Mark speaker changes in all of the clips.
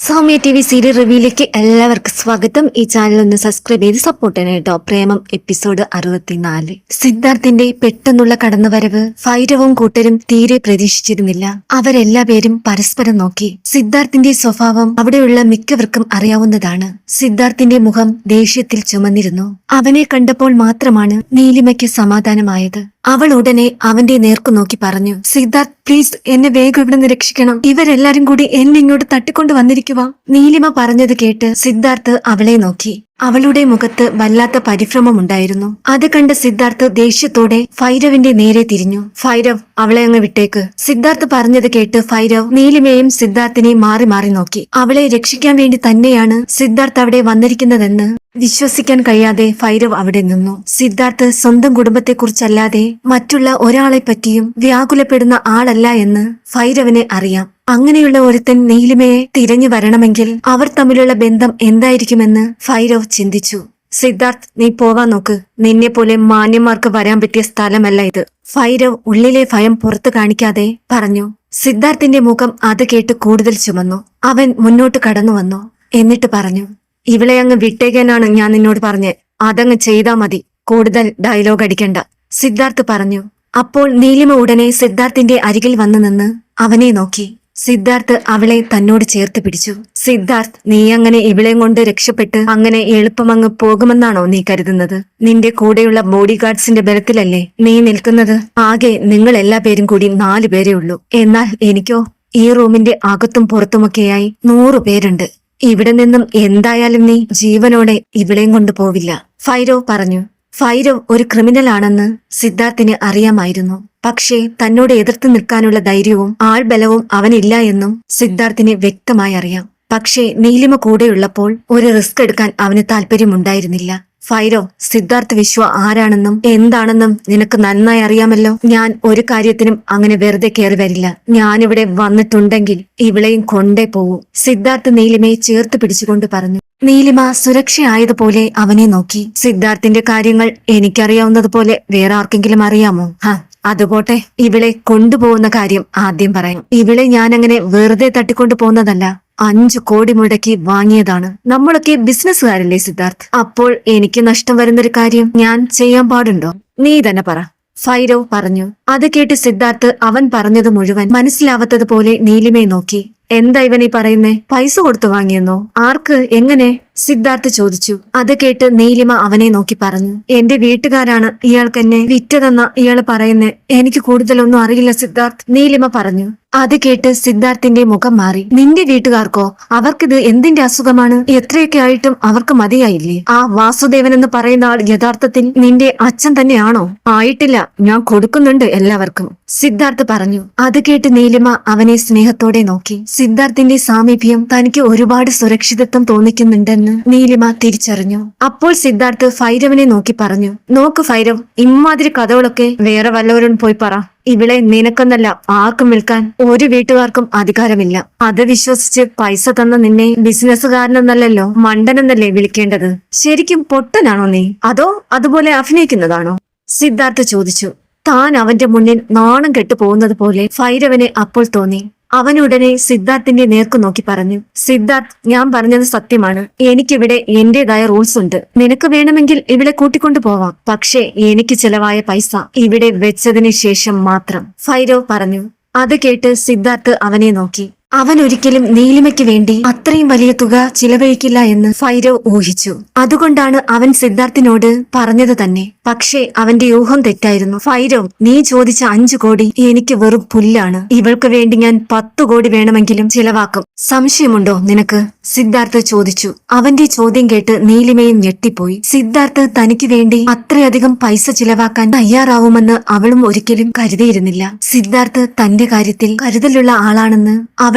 Speaker 1: Soumya T V serial റിവ്യൂയിലേക്ക് എല്ലാവർക്കും സ്വാഗതം. ഈ ചാനൽ ഒന്ന് സബ്സ്ക്രൈബ് ചെയ്ത് സപ്പോർട്ട് ചെയ്യണം കേട്ടോ. പ്രേമം എപ്പിസോഡ് അറുപത്തിനാല്. സിദ്ധാർത്ഥിന്റെ പെട്ടെന്നുള്ള കടന്നുവരവ് ഭൈരവും കൂട്ടരും തീരെ പ്രതീക്ഷിച്ചിരുന്നില്ല. അവരെല്ലാ പേരും പരസ്പരം നോക്കി. സിദ്ധാർത്ഥിന്റെ സ്വഭാവം അവിടെയുള്ള മിക്കവർക്കും അറിയാവുന്നതാണ്. സിദ്ധാർത്ഥിന്റെ മുഖം ദേഷ്യത്തിൽ ചുമന്നിരുന്നു. അവനെ കണ്ടപ്പോൾ മാത്രമാണ് നീലിമയ്ക്ക് സമാധാനമായത്. അവൾ ഉടനെ അവന്റെ നേർക്കു നോക്കി പറഞ്ഞു സിദ്ധാർത്ഥ് പ്ലീസ് എന്നെ വേഗം ഇവിടെ നിന്ന് രക്ഷിക്കണം. ഇവരെല്ലാരും കൂടി എന്നെ ഇങ്ങോട്ട് തട്ടിക്കൊണ്ട് വന്നിരിക്കുക നീലിമ പറഞ്ഞത് കേട്ട് സിദ്ധാർത്ഥ് അവളെ നോക്കി. അവളുടെ മുഖത്ത് വല്ലാത്ത പരിഭ്രമം ഉണ്ടായിരുന്നു. അത് കണ്ട് സിദ്ധാർത്ഥ് ദേഷ്യത്തോടെ ഫൈരവിന്റെ നേരെ തിരിഞ്ഞു. ഫൈരവ് അവളെ അങ്ങ് വിട്ടേക്ക്. സിദ്ധാർത്ഥ് പറഞ്ഞത് കേട്ട് ഫൈരവ് നീലിമയും സിദ്ധാർത്ഥിനെയും മാറി മാറി നോക്കി. അവളെ രക്ഷിക്കാൻ വേണ്ടി തന്നെയാണ് സിദ്ധാർത്ഥ് അവിടെ വന്നിരിക്കുന്നതെന്ന് വിശ്വസിക്കാൻ കഴിയാതെ ഭൈരവ് അവിടെ നിന്നു. സിദ്ധാർത്ഥ് സ്വന്തം കുടുംബത്തെക്കുറിച്ചല്ലാതെ മറ്റുള്ള ഒരാളെ പറ്റിയും വ്യാകുലപ്പെടുന്ന ആളല്ല എന്ന് ഭൈരവനെ അറിയാം. അങ്ങനെയുള്ള ഒരുത്തൻ നീലിമയെ തിരഞ്ഞു വരണമെങ്കിൽ അവർ തമ്മിലുള്ള ബന്ധം എന്തായിരിക്കുമെന്ന് ഭൈരവ് ചിന്തിച്ചു. സിദ്ധാർത്ഥ് നീ പോവാൻ നോക്ക്. നിന്നെ പോലെ മാന്യന്മാർക്ക് വരാൻ പറ്റിയ സ്ഥലമല്ല ഇത്. ഭൈരവ് ഉള്ളിലെ ഭയം പുറത്തു കാണിക്കാതെ പറഞ്ഞു. സിദ്ധാർത്ഥിന്റെ മുഖം അത് കേട്ട് കൂടുതൽ ചുമന്നു. അവൻ മുന്നോട്ട് കടന്നു വന്നു എന്നിട്ട് പറഞ്ഞു ഇവളെ അങ്ങ് വിട്ടേക്കാനാണ് ഞാൻ നിന്നോട് പറഞ്ഞ്. അതങ്ങ് ചെയ്താ മതി. കൂടുതൽ ഡയലോഗ് അടിക്കണ്ട. സിദ്ധാർത്ഥ് പറഞ്ഞു. അപ്പോൾ നീലിമ ഉടനെ സിദ്ധാർത്ഥിന്റെ അരികിൽ വന്നു നിന്ന് അവനെ നോക്കി. സിദ്ധാർത്ഥ് അവളെ തന്നോട് ചേർത്ത് പിടിച്ചു. സിദ്ധാർത്ഥ് നീ അങ്ങനെ ഇവളെയും കൊണ്ട് രക്ഷപ്പെട്ട് അങ്ങനെ എളുപ്പമങ്ങ് പോകുമെന്നാണോ നീ കരുതുന്നത്? നിന്റെ കൂടെയുള്ള ബോഡി ഗാർഡ്സിന്റെ ബലത്തിലല്ലേ നീ നിൽക്കുന്നത്? ആകെ നിങ്ങൾ എല്ലാ പേരും കൂടി നാലു പേരേ ഉള്ളൂ. എന്നാൽ എനിക്കോ ഈ റൂമിന്റെ അകത്തും പുറത്തുമൊക്കെയായി നൂറു പേരുണ്ട്. ഇവിടെ നിന്നും എന്തായാലും നീ ജീവനോടെ ഇവിടെയും കൊണ്ടുപോവില്ല ഫൈരോ പറഞ്ഞു. ഫൈരോ ഒരു ക്രിമിനൽ ആണെന്ന് സിദ്ധാർത്ഥിന് അറിയാമായിരുന്നു. പക്ഷേ തന്നോട് എതിർത്ത് നിൽക്കാനുള്ള ധൈര്യവും ആൾബലവും അവനില്ല എന്നും സിദ്ധാർത്ഥിന് വ്യക്തമായി അറിയാം. പക്ഷേ നീലിമ കൂടെയുള്ളപ്പോൾ ഒരു റിസ്ക് എടുക്കാൻ അവന് താല്പര്യമുണ്ടായിരുന്നില്ല ഫൈരോ സിദ്ധാർത്ഥ് വിശ്വ ആരാണെന്നും എന്താണെന്നും നിനക്ക് നന്നായി അറിയാമല്ലോ. ഞാൻ ഒരു കാര്യത്തിനും അങ്ങനെ വെറുതെ കയറി വരില്ല. ഞാനിവിടെ വന്നിട്ടുണ്ടെങ്കിൽ ഇവളെയും കൊണ്ടേ പോവും. സിദ്ധാർത്ഥ് നീലിമയെ ചേർത്ത് പിടിച്ചുകൊണ്ട് പറഞ്ഞു. നീലിമ സുരക്ഷയായതുപോലെ അവനെ നോക്കി. സിദ്ധാർത്ഥിന്റെ കാര്യങ്ങൾ എനിക്കറിയാവുന്നതുപോലെ വേറെ ആർക്കെങ്കിലും അറിയാമോ? ഹാ അതുപോട്ടെ. ഇവളെ കൊണ്ടുപോകുന്ന കാര്യം ആദ്യം പറയാം. ഇവളെ ഞാനങ്ങനെ വെറുതെ തട്ടിക്കൊണ്ടു പോകുന്നതല്ല അഞ്ചു കോടി മുടക്കി വാങ്ങിയതാണ് നമ്മളൊക്കെ ബിസിനസ്സുകാരല്ലേ സിദ്ധാർത്ഥ്? അപ്പോൾ എനിക്ക് നഷ്ടം വരുന്നൊരു കാര്യം ഞാൻ ചെയ്യാൻ പാടുണ്ടോ? നീ തന്നെ പറ. ഫൈരവ് പറഞ്ഞു. അത് കേട്ട് സിദ്ധാർത്ഥ് അവൻ പറഞ്ഞത് മുഴുവൻ മനസ്സിലാവാത്തതുപോലെ നീലിമയെ നോക്കി. എന്താ ഇവനീ പറയുന്നേ? പൈസ കൊടുത്തു വാങ്ങിയെന്നോ? ആർക്ക്? എങ്ങനെ? സിദ്ധാർത്ഥ് ചോദിച്ചു. അത് കേട്ട് നീലിമ അവനെ നോക്കി പറഞ്ഞു. എന്റെ വീട്ടുകാരാണ് ഇയാൾക്ക് എന്നെ വിറ്റതെന്ന ഇയാൾ പറയുന്നേ. എനിക്ക് കൂടുതലൊന്നും അറിയില്ല സിദ്ധാർത്ഥ് നീലിമ പറഞ്ഞു. അത് കേട്ട് സിദ്ധാർത്ഥിന്റെ മുഖം മാറി. നിന്റെ വീട്ടുകാർക്കോ? അവർക്കിത് എന്തിന്റെ അസുഖമാണ്? എത്രയൊക്കെ ആയിട്ടും അവർക്ക് മതിയായില്ലേ? ആ വാസുദേവൻ എന്ന് പറയുന്ന ആൾ യഥാർത്ഥത്തിൽ നിന്റെ അച്ഛൻ തന്നെയാണോ? ആയിട്ടില്ല. ഞാൻ കൊടുക്കുന്നുണ്ട് എല്ലാവർക്കും സിദ്ധാർത്ഥ് പറഞ്ഞു. അത് കേട്ട് നീലിമ അവനെ സ്നേഹത്തോടെ നോക്കി. സിദ്ധാർത്ഥിന്റെ സാമീപ്യം തനിക്ക് ഒരുപാട് സുരക്ഷിതത്വം തോന്നിക്കുന്നുണ്ടെന്ന് നീലിമ തിരിച്ചറിഞ്ഞു. അപ്പോൾ സിദ്ധാർത്ഥ് ഫൈരവിനെ നോക്കി പറഞ്ഞു നോക്ക് ഫൈരവ് ഇമ്മാതിരി കഥകളൊക്കെ വേറെ വല്ലവരും പോയി പറ. ഇവിടെ നിനക്കെന്നല്ല ആർക്കും വിൽക്കാൻ ഒരു വീട്ടുകാർക്കും അധികാരമില്ല. അത് വിശ്വസിച്ച് പൈസ തന്ന നിന്നെ ബിസിനസ്സുകാരനെന്നല്ലോ മണ്ടനെന്നല്ലേ വിളിക്കേണ്ടത്? ശരിക്കും പൊട്ടനാണോ നീ? അതോ അതുപോലെ അഭിനയിക്കുന്നതാണോ? സിദ്ധാർത്ഥ് ചോദിച്ചു. താൻ അവന്റെ മുന്നിൽ നാണം കെട്ടു പോകുന്നത് പോലെ ഫൈരവന് അപ്പോൾ തോന്നി. അവനുടനെ സിദ്ധാർത്ഥിന്റെ നേർക്കു നോക്കി പറഞ്ഞു സിദ്ധാർത്ഥ് ഞാൻ പറഞ്ഞത് സത്യമാണ്. എനിക്കിവിടെ എന്റേതായ റൂൾസ് ഉണ്ട്. നിനക്ക് വേണമെങ്കിൽ ഇവിടെ കൂട്ടിക്കൊണ്ടു പോവാം. പക്ഷേ എനിക്ക് ചെലവായ പൈസ ഇവിടെ വെച്ചതിന് ശേഷം മാത്രം ഫൈരോ പറഞ്ഞു. അത് കേട്ട് സിദ്ധാർത്ഥ് അവനെ നോക്കി. അവൻ ഒരിക്കലും നീലിമയ്ക്ക് വേണ്ടി അത്രയും വലിയ തുക ചിലവഴിക്കില്ല എന്ന് ഫൈരവ് ഊഹിച്ചു. അതുകൊണ്ടാണ് അവൻ സിദ്ധാർത്ഥിനോട് പറഞ്ഞത് തന്നെ. പക്ഷേ അവന്റെ ഊഹം തെറ്റായിരുന്നു. ഫൈരവ് നീ ചോദിച്ച അഞ്ചു കോടി എനിക്ക് വെറും പുല്ലാണ്. ഇവൾക്ക് വേണ്ടി ഞാൻ പത്തു കോടി വേണമെങ്കിലും ചിലവാക്കും. സംശയമുണ്ടോ നിനക്ക്? സിദ്ധാർത്ഥ് ചോദിച്ചു. അവന്റെ ചോദ്യം കേട്ട് നീലിമയും ഞെട്ടിപ്പോയി. സിദ്ധാർത്ഥ് തനിക്ക് വേണ്ടി അത്രയധികം പൈസ ചിലവാക്കാൻ തയ്യാറാവുമെന്ന് അവളും ഒരിക്കലും കരുതിയിരുന്നില്ല. സിദ്ധാർത്ഥ് തന്റെ കാര്യത്തിൽ കരുതലുള്ള ആളാണെന്ന്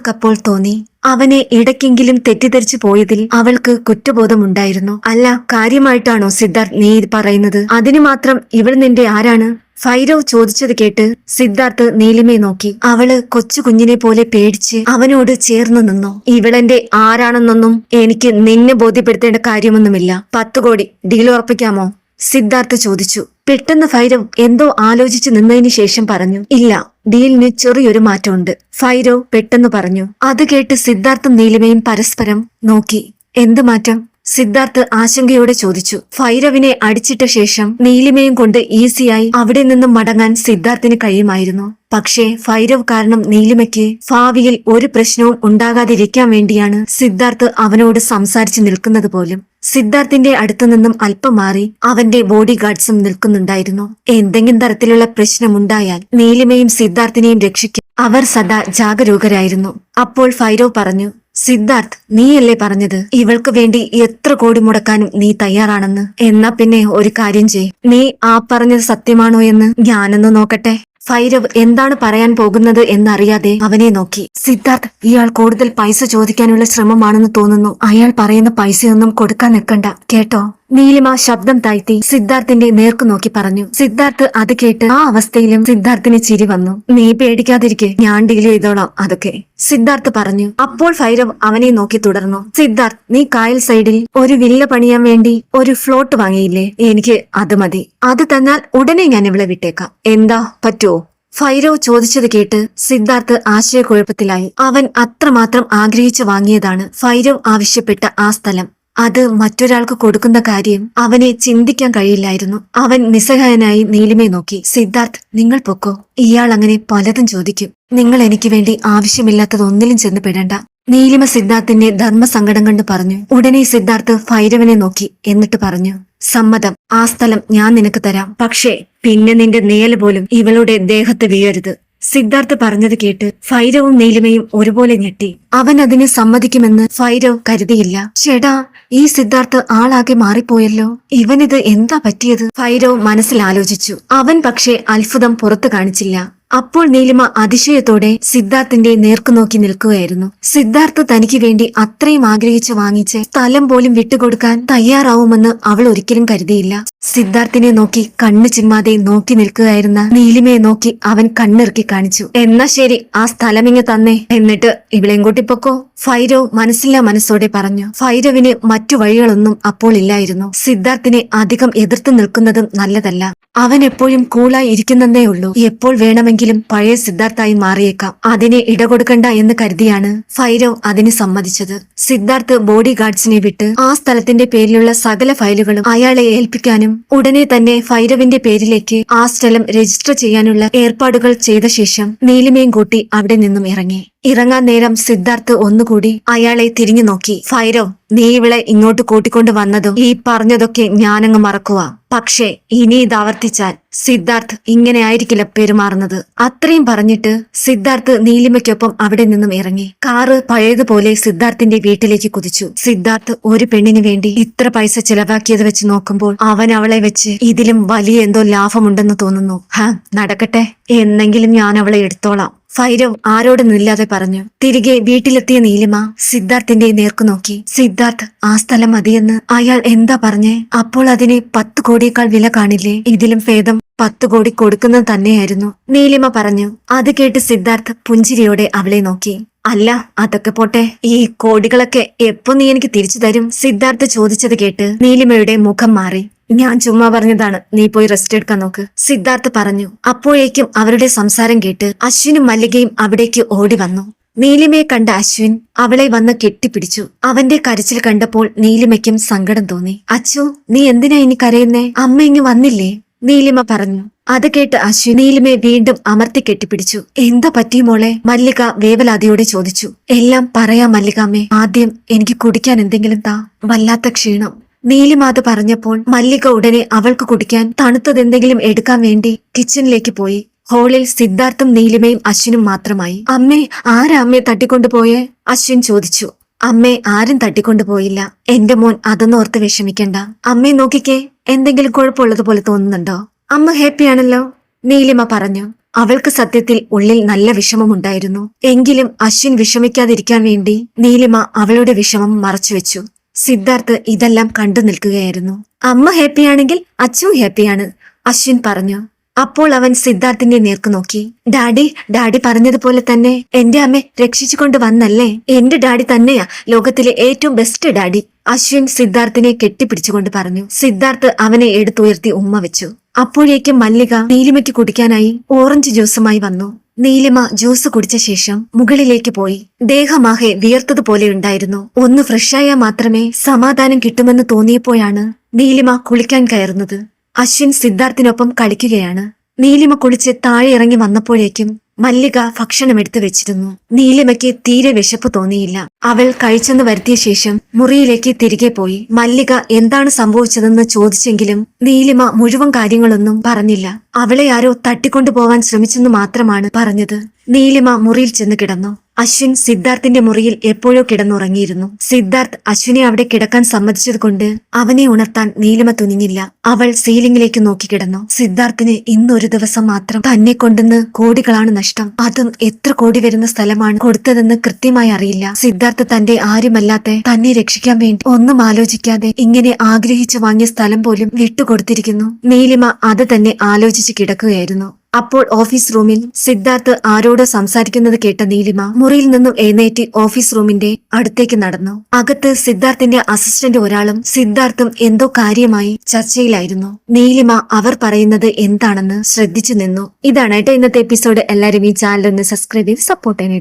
Speaker 1: അവൾക്കപ്പോൾ തോന്നി. അവനെ ഇടയ്ക്കെങ്കിലും തെറ്റിദ്ധരിച്ചു പോയതിൽ അവൾക്ക് കുറ്റബോധമുണ്ടായിരുന്നു. അല്ല കാര്യമായിട്ടാണോ സിദ്ധാർത്ഥ് നീ പറയുന്നത്? അതിനു മാത്രം ഇവൾ നിന്റെ ആരാണ്? ഫൈരവ് ചോദിച്ചത് കേട്ട് സിദ്ധാർത്ഥ് നീലിമയെ നോക്കി. അവൾ കൊച്ചു കുഞ്ഞിനെ പോലെ പേടിച്ച് അവനോട് ചേർന്ന് നിന്നു. ഇവളെന്റെ ആരാണെന്നൊന്നും എനിക്ക് നിന്നെ ബോധ്യപ്പെടുത്തേണ്ട കാര്യമൊന്നുമില്ല. പത്ത് കോടി. ഡീൽ ഉറപ്പിക്കാമോ? സിദ്ധാർത്ഥ് ചോദിച്ചു. പെട്ടെന്ന് ഫൈരവ് എന്തോ ആലോചിച്ചു നിന്നതിന് ശേഷം പറഞ്ഞു ഇല്ല ഡീലിന് ചെറിയൊരു മാറ്റമുണ്ട്. ഫൈരവ് പെട്ടെന്ന് പറഞ്ഞു അത് കേട്ട് സിദ്ധാർത്ഥും നീലിമയും പരസ്പരം നോക്കി. എന്ത് മാറ്റം? സിദ്ധാർത്ഥ് ആശങ്കയോടെ ചോദിച്ചു ഭൈരവിനെ അടിച്ചിട്ട ശേഷം നീലിമയും കൊണ്ട് ഈസിയായി അവിടെ നിന്നും മടങ്ങാൻ സിദ്ധാർത്ഥിന് കഴിയുമായിരുന്നു. പക്ഷേ ഭൈരവ് കാരണം നീലിമയ്ക്ക് ഭാവിയിൽ ഒരു പ്രശ്നവും ഉണ്ടാകാതിരിക്കാൻ വേണ്ടിയാണ് സിദ്ധാർത്ഥ് അവനോട് സംസാരിച്ചു നിൽക്കുന്നത് പോലും. സിദ്ധാർത്ഥിന്റെ അടുത്തു നിന്നും അല്പം മാറി അവന്റെ ബോഡി ഗാർഡ്സും നിൽക്കുന്നുണ്ടായിരുന്നു. എന്തെങ്കിലും തരത്തിലുള്ള പ്രശ്നമുണ്ടായാൽ നീലിമയും സിദ്ധാർത്ഥിനെയും രക്ഷിക്കാൻ അവർ സദാ ജാഗരൂകരായിരുന്നു. അപ്പോൾ ഫൈരവ് പറഞ്ഞു സിദ്ധാർത്ഥ് നീയല്ലേ പറഞ്ഞത്? ഇവൾക്ക് വേണ്ടി എത്ര കോടി മുടക്കാനും നീ തയ്യാറാണെന്ന്. എന്നാ പിന്നെ ഒരു കാര്യം ചെയ് നീ ആ പറഞ്ഞത് സത്യമാണോ എന്ന് ഞാനൊന്ന് നോക്കട്ടെ. ഭൈരവ് എന്താണ് പറയാൻ പോകുന്നത് എന്നറിയാതെ അവനെ നോക്കി. സിദ്ധാർത്ഥ് ഇയാൾ കൂടുതൽ പൈസ ചോദിക്കാനുള്ള ശ്രമമാണെന്ന് തോന്നുന്നു. അയാൾ പറയുന്ന പൈസയൊന്നും കൊടുക്കാൻ നിൽക്കണ്ട. കേട്ടോ? നീലിമ ശബ്ദം താഴ്ത്തി സിദ്ധാർത്ഥിന്റെ നേർക്കു നോക്കി പറഞ്ഞു. സിദ്ധാർത്ഥ് അത് കേട്ട് ആ അവസ്ഥയിലും സിദ്ധാർത്ഥിന് ചിരി വന്നു. നീ പേടിക്കാതിരിക്കെ ഞാൻ ഡീൽ ചെയ്തോളാം അതൊക്കെ സിദ്ധാർത്ഥ് പറഞ്ഞു. അപ്പോൾ ഭൈരവ് അവനെ നോക്കി തുടർന്നു. സിദ്ധാർത്ഥ് നീ കായൽ സൈഡിൽ ഒരു വില്ല പണിയാൻ വേണ്ടി ഒരു ഫ്ലോട്ട് വാങ്ങിയില്ലേ? എനിക്ക് അത് മതി. അത് തന്നാൽ ഉടനെ ഞാൻ ഇവിടെ വിട്ടേക്കാം. എന്താ? പറ്റുമോ ഫൈരവ് ചോദിച്ചത് കേട്ട് സിദ്ധാർത്ഥ് ആശയക്കുഴപ്പത്തിലായി. അവൻ അത്രമാത്രം ആഗ്രഹിച്ചു വാങ്ങിയതാണ് ഫൈരവ് ആവശ്യപ്പെട്ട ആ സ്ഥലം. അത് മറ്റൊരാൾക്ക് കൊടുക്കുന്ന കാര്യം അവനെ ചിന്തിക്കാൻ കഴിയില്ലായിരുന്നു. അവൻ നിസ്സഹായനായി നീലിമെ നോക്കി. സിദ്ധാർത്ഥ് നിങ്ങൾ പൊക്കോ. ഇയാൾ അങ്ങനെ പലതും ചോദിക്കും. നിങ്ങൾ എനിക്ക് വേണ്ടി ആവശ്യമില്ലാത്തത് ഒന്നിലും ചെന്ന് പെടണ്ട നീലിമ സിദ്ധാർത്ഥിന്റെ ധർമ്മസങ്കടം കണ്ട് പറഞ്ഞു. ഉടനെ സിദ്ധാർത്ഥ് ഭൈരവനെ നോക്കി എന്നിട്ട് പറഞ്ഞു സമ്മതം. ആ സ്ഥലം ഞാൻ നിനക്ക് തരാം. പക്ഷേ പിന്നെ നിന്റെ നീല പോലും ഇവളുടെ ദേഹത്ത് വീഴരുത്. സിദ്ധാർത്ഥ് പറഞ്ഞത് കേട്ട് ഫൈരവും നീലിമയും ഒരുപോലെ ഞെട്ടി. അവൻ അതിനെ സമ്മതിക്കുമെന്ന് ഫൈരവ് കരുതിയില്ല. ചേടാ ഈ സിദ്ധാർത്ഥ് ആളാകെ മാറിപ്പോയല്ലോ. ഇവനിത് എന്താ പറ്റിയത്? ഫൈരവ് മനസ്സിൽ ആലോചിച്ചു അവൻ പക്ഷേ അത്ഭുതം പുറത്തു കാണിച്ചില്ല. അപ്പോൾ നീലിമ അതിശയത്തോടെ സിദ്ധാർത്ഥിന്റെ നേർക്കുനോക്കി നിൽക്കുകയായിരുന്നു. സിദ്ധാർത്ഥ് തനിക്ക് വേണ്ടി അത്രയും ആഗ്രഹിച്ച് വാങ്ങിച്ച് സ്ഥലം പോലും വിട്ടുകൊടുക്കാൻ തയ്യാറാവുമെന്ന് അവൾ ഒരിക്കലും കരുതിയില്ല. സിദ്ധാർത്ഥിനെ നോക്കി കണ്ണു ചിമ്മാതെ നോക്കി നിൽക്കുകയായിരുന്ന നീലിമയെ നോക്കി അവൻ കണ്ണിറുക്കി കാണിച്ചു. എന്നാ ശരി ആ സ്ഥലമിങ്ങ് തന്നെ എന്നിട്ട് ഇവളെയും കൂട്ടി പൊക്കോ. ഫൈരവ് മനസ്സില്ലാ മനസ്സോടെ പറഞ്ഞു. ഫൈരവിന് മറ്റു വഴികളൊന്നും അപ്പോൾ ഇല്ലായിരുന്നു. സിദ്ധാർത്ഥിനെ അധികം എതിർത്ത് നിൽക്കുന്നതും നല്ലതല്ല. അവൻ എപ്പോഴും കൂളായി ഇരിക്കുന്നതേ ഉള്ളൂ. എപ്പോൾ വേണമെങ്കിലും പഴയ സിദ്ധാർത്ഥായി മാറിയേക്കാം. അതിനെ ഇടകൊടുക്കണ്ട എന്ന് കരുതിയാണ് ഫൈരവ് അതിന് സമ്മതിച്ചത്. സിദ്ധാർത്ഥ് ബോഡി ഗാർഡ്സിനെ വിട്ട് ആ സ്ഥലത്തിന്റെ പേരിലുള്ള സകല ഫയലുകളും അയാളെ ഏൽപ്പിക്കാനും ഉടനെ തന്നെ ഫൈരവിന്റെ പേരിലേക്ക് ആ സ്ഥലം രജിസ്റ്റർ ചെയ്യാനുള്ള ഏർപ്പാടുകൾ ചെയ്ത ശേഷം നീലിമയും കൂട്ടി അവിടെ നിന്നും ഇറങ്ങി. ഇറങ്ങാൻ നേരം സിദ്ധാർത്ഥ് ഒന്നുകൂടി അയാളെ തിരിഞ്ഞു നോക്കി. ഫൈരവ് നീ ഇവളെ ഇങ്ങോട്ട് കൂട്ടിക്കൊണ്ട് വന്നതും ഈ പറഞ്ഞതൊക്കെ ഞാനങ്ങ് മറക്കുക പക്ഷേ ഇനി ഇത് ആവർത്തിച്ചാൽ സിദ്ധാർത്ഥ് ഇങ്ങനെ ആയിരിക്കില്ല പെരുമാറുന്നത്. അത്രയും പറഞ്ഞിട്ട് സിദ്ധാർത്ഥ് നീലിമയ്ക്കൊപ്പം അവിടെ നിന്നും ഇറങ്ങി. കാറ് പഴയതുപോലെ സിദ്ധാർത്ഥിന്റെ വീട്ടിലേക്ക് കുതിച്ചു. സിദ്ധാർത്ഥ് ഒരു പെണ്ണിന് വേണ്ടി ഇത്ര പൈസ ചിലവാക്കിയത് വെച്ച് നോക്കുമ്പോൾ അവൻ അവളെ വെച്ച് ഇതിലും വലിയ എന്തോ ലാഭമുണ്ടെന്ന് തോന്നുന്നു. ഹാ നടക്കട്ടെ. എന്നെങ്കിലും ഞാൻ അവളെ എടുത്തോളാം. ഫൈരവ് ആരോടൊന്നുമില്ലാതെ പറഞ്ഞു തിരികെ വീട്ടിലെത്തിയ നീലിമ സിദ്ധാർത്ഥിന്റെ നേർക്കു നോക്കി സിദ്ധാർത്ഥ് ആ സ്ഥലം മതിയെന്ന് അയാൾ എന്താ പറഞ്ഞേ? അപ്പോൾ അതിന് പത്ത് കോടിയേക്കാൾ വില കാണില്ലേ? ഇതിലും ഭേദം പത്ത് കോടി കൊടുക്കുന്നത് തന്നെയായിരുന്നു. നീലിമ പറഞ്ഞു അത് കേട്ട് സിദ്ധാർത്ഥ് പുഞ്ചിരിയോടെ അവളെ നോക്കി അല്ല അതൊക്കെ പോട്ടെ ഈ കോടികളൊക്കെ എപ്പോ നീ എനിക്ക് തിരിച്ചു തരും? സിദ്ധാർത്ഥ് ചോദിച്ചത് കേട്ട് നീലിമയുടെ മുഖം മാറി. ഞാൻ ചുമ്മാ പറഞ്ഞതാണ് നീ പോയി റെസ്റ്റ് എടുക്കാൻ നോക്ക്. സിദ്ധാർത്ഥ് പറഞ്ഞു അപ്പോഴേക്കും അവരുടെ സംസാരം കേട്ട് അശ്വിനും മല്ലികയും അവിടേക്ക് ഓടി വന്നു. നീലിമയെ കണ്ട അശ്വിൻ അവളെ വന്ന് കെട്ടിപ്പിടിച്ചു. അവന്റെ കരച്ചിൽ കണ്ടപ്പോൾ നീലിമയ്ക്കും സങ്കടം തോന്നി. അച്ചു നീ എന്തിനാ ഇനി കരയുന്നേ? അമ്മ ഇങ്ങ് വന്നില്ലേ? നീലിമ പറഞ്ഞു. അത് കേട്ട് അശ്വിൻ നീലിമയെ വീണ്ടും അമർത്തി കെട്ടിപ്പിടിച്ചു. എന്താ പറ്റിയ മോളെ? മല്ലിക വേവലാതിയോടെ ചോദിച്ചു. എല്ലാം പറയാം മല്ലികാമ്മേ. ആദ്യം എനിക്ക് കുടിക്കാൻ എന്തെങ്കിലും താ. വല്ലാത്ത ക്ഷീണം. നീലിമ അത് പറഞ്ഞപ്പോൾ മല്ലിക ഉടനെ അവൾക്ക് കുടിക്കാൻ തണുത്തതെന്തെങ്കിലും എടുക്കാൻ വേണ്ടി കിച്ചണിലേക്ക് പോയി. ഹോളിൽ സിദ്ധാർത്ഥും നീലിമയും അശ്വിനും മാത്രമായി. അമ്മേ ആരാ അമ്മയെ തട്ടിക്കൊണ്ടുപോയേ? അശ്വിൻ ചോദിച്ചു. അമ്മേ ആരും തട്ടിക്കൊണ്ടുപോയില്ല. എന്റെ മോൻ അതൊന്നോർത്ത് വിഷമിക്കണ്ട. അമ്മയെ നോക്കിക്കേ എന്തെങ്കിലും കുഴപ്പമുള്ളതുപോലെ തോന്നുന്നുണ്ടോ? അമ്മ ഹാപ്പിയാണല്ലോ നീലിമ പറഞ്ഞു. അവൾക്ക് സത്യത്തിൽ ഉള്ളിൽ നല്ല വിഷമമുണ്ടായിരുന്നു. എങ്കിലും അശ്വിൻ വിഷമിക്കാതിരിക്കാൻ വേണ്ടി നീലിമ അവളുടെ വിഷമം മറച്ചുവെച്ചു. സിദ്ധാർത്ഥ് ഇതെല്ലാം കണ്ടു നിൽക്കുകയായിരുന്നു. അമ്മ ഹാപ്പിയാണെങ്കിൽ അച്ഛനും ഹാപ്പിയാണ് അശ്വിൻ പറഞ്ഞു. അപ്പോൾ അവൻ സിദ്ധാർത്ഥിന്റെ നേർക്ക് നോക്കി. ഡാഡി ഡാഡി പറഞ്ഞതുപോലെ തന്നെ എന്റെ അമ്മ രക്ഷിച്ചുകൊണ്ട് വന്നല്ലേ? എന്റെ ഡാഡി തന്നെയാ ലോകത്തിലെ ഏറ്റവും ബെസ്റ്റ് ഡാഡി അശ്വിൻ സിദ്ധാർത്ഥിനെ കെട്ടിപ്പിടിച്ചുകൊണ്ട് പറഞ്ഞു. സിദ്ധാർത്ഥ് അവനെ എടുത്തുയർത്തി ഉമ്മ വെച്ചു. അപ്പോഴേക്കും മല്ലിക നീലിമയ്ക്ക് കുടിക്കാനായി ഓറഞ്ച് ജ്യൂസുമായി വന്നു. നീലിമ ജ്യൂസ് കുടിച്ച ശേഷം മുകളിലേക്ക് പോയി. ദേഹമാകെ വിയർത്തതുപോലെ ഉണ്ടായിരുന്നു. ഒന്ന് ഫ്രഷായാൽ മാത്രമേ സമാധാനം കിട്ടുമെന്ന് തോന്നിയപ്പോഴാണ് നീലിമ കുളിക്കാൻ കയറുന്നത്. അശ്വിൻ സിദ്ധാർത്ഥിനൊപ്പം കളിക്കുകയാണ്. നീലിമ കുളിച്ച് താഴെ ഇറങ്ങി വന്നപ്പോഴേക്കും മല്ലിക ഭക്ഷണം എടുത്തു വെച്ചിരുന്നു. നീലിമയ്ക്ക് തീരെ വിശപ്പ് തോന്നിയില്ല. അവൾ കഴിച്ചെന്ന് വരുത്തിയ ശേഷം മുറിയിലേക്ക് തിരികെ പോയി. മല്ലിക എന്താണ് സംഭവിച്ചതെന്ന് ചോദിച്ചെങ്കിലും നീലിമ മുഴുവൻ കാര്യങ്ങളൊന്നും പറഞ്ഞില്ല. അവളെ ആരോ തട്ടിക്കൊണ്ടുപോവാൻ ശ്രമിച്ചെന്ന് മാത്രമാണ് പറഞ്ഞത്. നീലിമ മുറിയിൽ ചെന്ന് കിടന്നു. അശ്വിൻ സിദ്ധാർത്ഥിന്റെ മുറിയിൽ എപ്പോഴോ കിടന്നുറങ്ങിയിരുന്നു. സിദ്ധാർത്ഥ് അശ്വിനെ അവിടെ കിടക്കാൻ സമ്മതിച്ചതുകൊണ്ട് അവനെ ഉണർത്താൻ നീലിമ തുനിഞ്ഞില്ല. അവൾ സീലിംഗിലേക്ക് നോക്കി കിടന്നു. സിദ്ധാർത്ഥിന് ഇന്നൊരു ദിവസം മാത്രം തന്നെ കൊണ്ടെന്ന് കോടികളാണ് നഷ്ടം. അതും എത്ര കോടി വരുന്ന സ്ഥലമാണ് കൊടുത്തതെന്ന് കൃത്യമായി അറിയില്ല. സിദ്ധാർത്ഥ് തന്റെ ആരുമല്ലാത്ത തന്നെ രക്ഷിക്കാൻ വേണ്ടി ഒന്നും ആലോചിക്കാതെ ഇങ്ങനെ ആഗ്രഹിച്ചു വാങ്ങിയ സ്ഥലം പോലും വിട്ടുകൊടുത്തിരിക്കുന്നു. നീലിമ അത് തന്നെ ആലോചിച്ച് കിടക്കുകയായിരുന്നു. അപ്പോൾ ഓഫീസ് റൂമിൽ സിദ്ധാർത്ഥ് ആരോടോ സംസാരിക്കുന്നത് കേട്ട നീലിമ മുറിയിൽ നിന്നും എഴുന്നേറ്റ് ഓഫീസ് റൂമിന്റെ അടുത്തേക്ക് നടന്നു. അകത്ത് സിദ്ധാർത്ഥിന്റെ അസിസ്റ്റന്റ് ഒരാളും സിദ്ധാർത്ഥും എന്തോ കാര്യമായി ചർച്ചയിലായിരുന്നു. നീലിമ അവർ പറയുന്നത് എന്താണെന്ന് ശ്രദ്ധിച്ചു നിന്നു. ഇതാണ് കേട്ടോ ഇന്നത്തെ എപ്പിസോഡ് എല്ലാവരും ഈ ചാനൽ ഒന്ന് സബ്സ്ക്രൈബ് ചെയ്ത് സപ്പോർട്ട് ചെയ്യാനായിട്ട്.